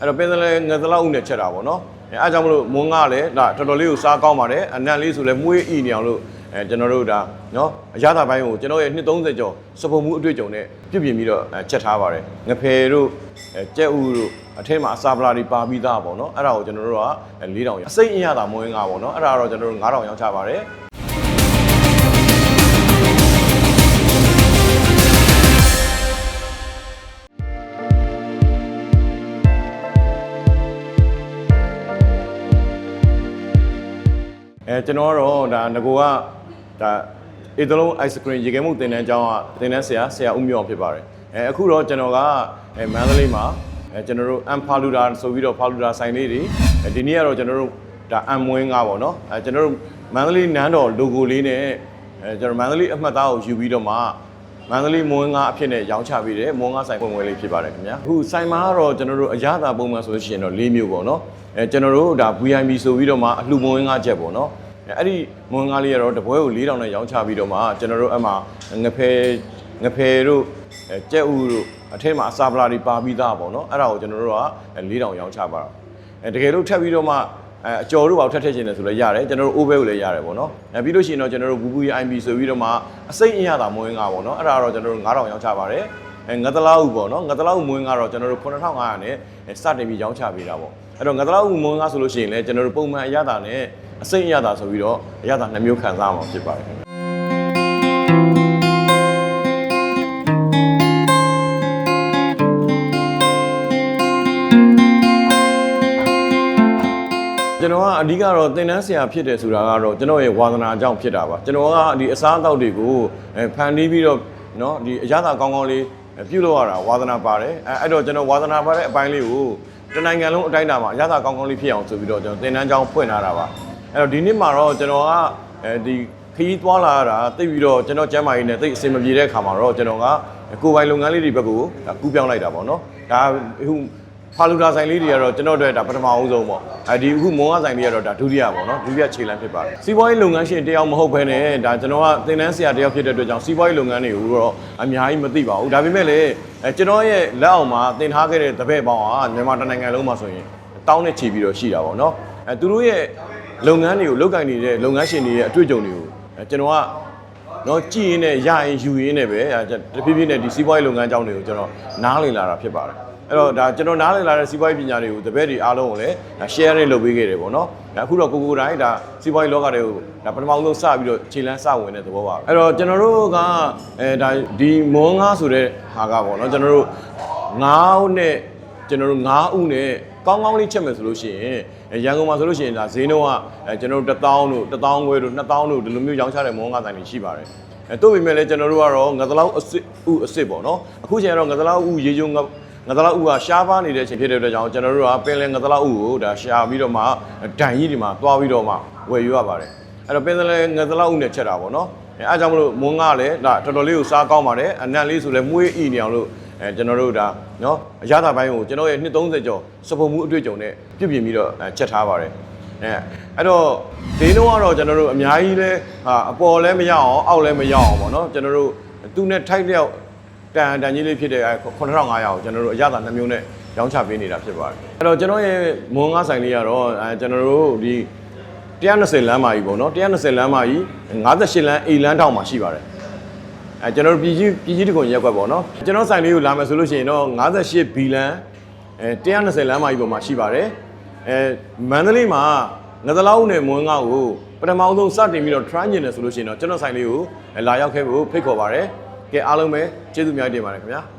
အဲ့တော့ပင်စလဲငသလောက်ဦးနဲ့ချက်တာပေါ့နော်အဲအားကြောင့်မလို့မွန်းကားလည်းဒါတော်တော်လေးကိုစားကောင်းပါတယ်အနံ့လေးဆိုလဲမွေးဤနေအောင်လို့အဲကျွန်တော်တို့ဒါနော်အရသာပိုင်းကိုကျွန်တော်ရဲ့နှစ်30ကျော်စပုံမှုအတွေ့အကြုံနဲ့ပြုပြင်ပြီးတော့အဲချက်ထားပါတယ်ငဖယ်တို့အဲကြက်ဥတို့အထက်မှာအစာပလာတွေပါပြီးသားပေါ့နော်အဲ့ဒါကိုကျွန်တော်တို့က၄တောင်အစိမ့်အရသာမွေးကားပေါ့နော်အဲ့ဒါတော့ကျွန်တော်တို့9တောင်ရောက်ချပါတယ် အဲကျွန်တော်ကတော့ဒါငကိုကဒါအေးတလုံး ice cream ရေခဲမှုတင်တန်းအကြောင်းကတင်တန်းဆရာဆရာဦးမြောင်ဖြစ်ပါတယ်အဲအခုတော့ကျွန်တော်ကအဲမန္တလေးမှာအဲကျွန်တော်တို့အမ်ဖာလူဒါဆိုပြီးတော့ဖာလူဒါဆိုင်လေးတွေအဲဒီနေ့ကတော့ကျွန်တော်တို့ဒါအမ်မွင်းကားပေါ့နော်အဲကျွန်တော်တို့မန္တလေးနန်းတော် logo လေးနဲ့အဲကျွန်တော်မန္တလေးအမှတ်အသားကိုယူပြီးတော့မှမန္တလေးမွန်းကားအဖြစ်နဲ့ရောင်းချပေးတယ်မွန်းကားဆိုင်ပွင့်ပွဲလေးဖြစ်ပါတယ်ခင်ဗျာအခုဆိုင်မှာကတော့ကျွန်တော်တို့အရသာပုံမှန်ဆိုလို့ရှိရင်တော့၄မျိုးပေါ့နော်အဲကျွန်တော်တို့ဒါ VIP ဆိုပြီးတော့မှအလှမွန်းကားချက်ပေါ့နော် အဲ့ဒီမွန်ကားလေးကတော့တပွဲကို4000နဲ့ရောင်းချပြီးတော့မှကျွန်တော်တို့အမှငဖယ်ငဖယ်တို့အဲကြက်ဥတို့အထက်မှာအစာပလာတွေပါပြီးသားပေါ့နော်အဲ့ဒါကိုကျွန်တော်တို့က4000ရောင်းချပါတော့အဲတကယ်လို့ထပ်ပြီးတော့မှအဲအကျော်တို့ဘာထပ်ထည့်ချင်တယ်ဆိုလည်းရတယ်ကျွန်တော်တို့ over ကိုလည်းရတယ်ပေါ့နော်အဲပြီးလို့ရှိရင်တော့ကျွန်တော်တို့ဘူးဘူးရ IB ဆိုပြီးတော့မှအစိမ့်အရသာမွေးကားပေါ့နော်အဲ့ဒါတော့ကျွန်တော်တို့9000ရောင်းချပါတယ်အဲငသလောက်ပေါ့နော်ငသလောက်မွေးကားတော့ကျွန်တော်တို့9500နဲ့စတင်ပြီးရောင်းချပေးတာပေါ့အဲ့တော့ငသလောက်မွေးကားဆိုလို့ရှိရင်လည်းကျွန်တော်တို့ပုံမှန်အရသာနဲ့ အစိမ့်အရသာဆိုပြီးတော့အရသာနှစ်မျိုးခံစားမှာဖြစ်ပါတယ်ခင်ဗျာ ကျွန်တော်ကအဓိကတော့သင်တန်းဆရာဖြစ်တယ်ဆိုတာကတော့ကျွန်တော်ရဲ့ဝါသနာအကြောင်းဖြစ်တာပါကျွန်တော်ကဒီအစားအသောက်တွေကိုအဲဖန်တီးပြီးတော့เนาะဒီအရသာကောင်းကောင်းလေးပြုလုပ်ရတာဝါသနာပါတယ်အဲအဲ့တော့ကျွန်တော်ဝါသနာပါတဲ့အပိုင်းလေးကိုတနိုင်ငံလုံးအတိုင်းအတာမှာအရသာကောင်းကောင်းလေးဖြစ်အောင်ဆိုပြီးတော့ကျွန်တော်သင်တန်းကျောင်းဖွင့်ထားတာပါ အဲ့တော့ဒီနေ့မှာတော့ကျွန်တော်ကအဲဒီခရီးသွားလာရတာတိတ်ပြီးတော့ကျွန်တော်ကျမ်းမာရေးနဲ့တိတ်အဆင်မပြေတဲ့အခါမှာတော့ကျွန်တော်ကကိုယ်ပိုင်လုပ်ငန်းလေးတွေဘက်ကိုဒါကူးပြောင်းလိုက်တာပေါ့နော်ဒါဟိုဖာလူဒါဆိုင်လေးတွေကတော့ကျွန်တော်တို့ဒါပထမအောင်ဆုံးပေါ့အဲဒီအခုမွန်ကားဆိုင်လေးကတော့ဒါဒုတိယပေါ့နော်ဒုတိယခြေလှမ်းဖြစ်ပါတယ်စီးပွားရေးလုပ်ငန်းရှင်တယောက်မဟုတ်ဘဲနဲ့ဒါကျွန်တော်ကသင်တန်းဆရာတယောက်ဖြစ်တဲ့အတွက်ကြောင့်စီးပွားရေးလုပ်ငန်းတွေကိုတော့အများကြီးမသိပါဘူးဒါပေမဲ့လည်းအဲကျွန်တော်ရဲ့လက်အောက်မှာသင်ထားခဲ့တဲ့တပည့်ပေါင်းဟာမြန်မာတိုင်းနိုင်ငံလုံးမှာဆိုရင်တောင်းနဲ့ချီပြီးတော့ရှိတာပေါ့နော်အဲသူတို့ရဲ့ လုပ်ငန်းတွေကိုလုပ်ကင်နေတဲ့လုပ်ငန်းရှင်တွေရဲ့အတွေ့အကြုံတွေကိုအဲကျွန်တော်ကနော်ကြည်ရင်းနဲ့ရရင်ယူရင်းနဲ့ပဲအဲတဖြည်းဖြည်းနဲ့ဒီစီးပွားရေးလုပ်ငန်းအကြောင်းတွေကိုကျွန်တော်နားလည်လာတာဖြစ်ပါတယ်အဲ့တော့ဒါကျွန်တော်နားလည်လာတဲ့စီးပွားရေးပညာတွေကိုတပည့်တွေအားလုံးကိုလည်းဒါ share နဲ့လုပ်ပေးခဲ့တယ်ပေါ့နော်ဒါအခုတော့ကိုကိုတိုင်းဒါစီးပွားရေးလောကတွေကိုဒါပထမဆုံးစပြီးတော့ခြေလန်းစဝင်တဲ့သဘောပါပဲအဲ့တော့ကျွန်တော်တို့ကအဲဒါဒီမွန်ငါဆိုတဲ့ဟာကပေါ့နော်ကျွန်တော်တို့ငါးဦးနဲ့ကျွန်တော်တို့ငါးဦးနဲ့ကောင်းကောင်းလေးချက်မယ်ဆိုလို့ရှိရင်အဲ ရန်ကုန်မှာဆိုလို့ရှိရင်ဒါဈေးနှုန်းကအဲကျွန်တော်တို့1000တို့1000ခွဲတို့2000တို့ဒီလိုမျိုးရောင်းချတဲ့မွန်ငါဆိုင်တွေရှိပါတယ်အဲတို့ပေမဲ့လည်းကျွန်တော်တို့ကတော့ငသလောက်အစ်စ်ဥအစ်စ်ပေါ့နော်အခုချိန်ကတော့ငသလောက်ဥရေချုံငငသလောက်ဥကရှားပါနေတဲ့အချိန်ဖြစ်တဲ့အတွက်ကြောင့်ကျွန်တော်တို့ကပင်လယ်ငသလောက်ဥကိုဒါရှာပြီးတော့မှဒိုင်ကြီးဒီမှာသွားပြီးတော့မှဝယ်ယူရပါတယ်အဲ့တော့ပင်လယ်ငသလောက်ဥနဲ့ချက်တာပေါ့နော်အဲအားကြောင့်မလို့မွန်းကားလည်းဒါတော်တော်လေးကိုစားကောင်းပါတယ်အနံ့လေးဆိုလည်းမွေးဤနေအောင်လို့ အဲကျွန်တော်တို့ဒါနော်အရသာပိုင်းကိုကျွန်တော်ရဲ့နှစ်30ကျော်စပုံမှုအတွေ့အကြုံနဲ့ပြုပြင်ပြီးတော့အဲချက်ထားပါတယ်အဲအဲ့တော့ဈေးနှုန်းကတော့ကျွန်တော်တို့အများကြီးလဲဟာအပေါ်လဲမရအောင်အောက်လဲမရအောင်ပေါ့နော်ကျွန်တော်တို့သူနဲ့ထိုက်လျောက်တန်တန်ကြီးလေးဖြစ်တဲ့အဲ9500ကိုကျွန်တော်တို့အရသာနှမျိုးနဲ့ရောင်းချပေးနေတာဖြစ်ပါတယ်အဲ့တော့ကျွန်တော်ရဲ့မွန်ငါဆိုင်လေးကတော့အဲကျွန်တော်တို့ဒီ120လမ်းမကြီးပေါ့နော်120လမ်းမကြီး58လမ်း A လမ်းထောင်မှာရှိပါတယ် အဲကျွန်တော်တို့ပြည်ကြီးပြည်ကြီးတကုံရက်ကွက်ပေါ့နော်ကျွန်တော်ဆိုင်လေးကိုလာမယ်ဆိုလို့ရှိရင်တော့58 B လမ်းအဲ120လမ်းမကြီးပေါ်မှာရှိပါတယ်အဲမန္တလေးမှာငသလောက်နဲ့မွန်းကားကိုပထမအောင်ဆုံးစတင်ပြီးတော့ try ကျင်တယ်ဆိုလို့ရှိရင်တော့ကျွန်တော်ဆိုင်လေးကိုလာရောက်ခဲ့ဖို့ဖိတ်ခေါ်ပါတယ်ကဲအားလုံးပဲကျေးဇူးများတင်ပါတယ်ခင်ဗျာ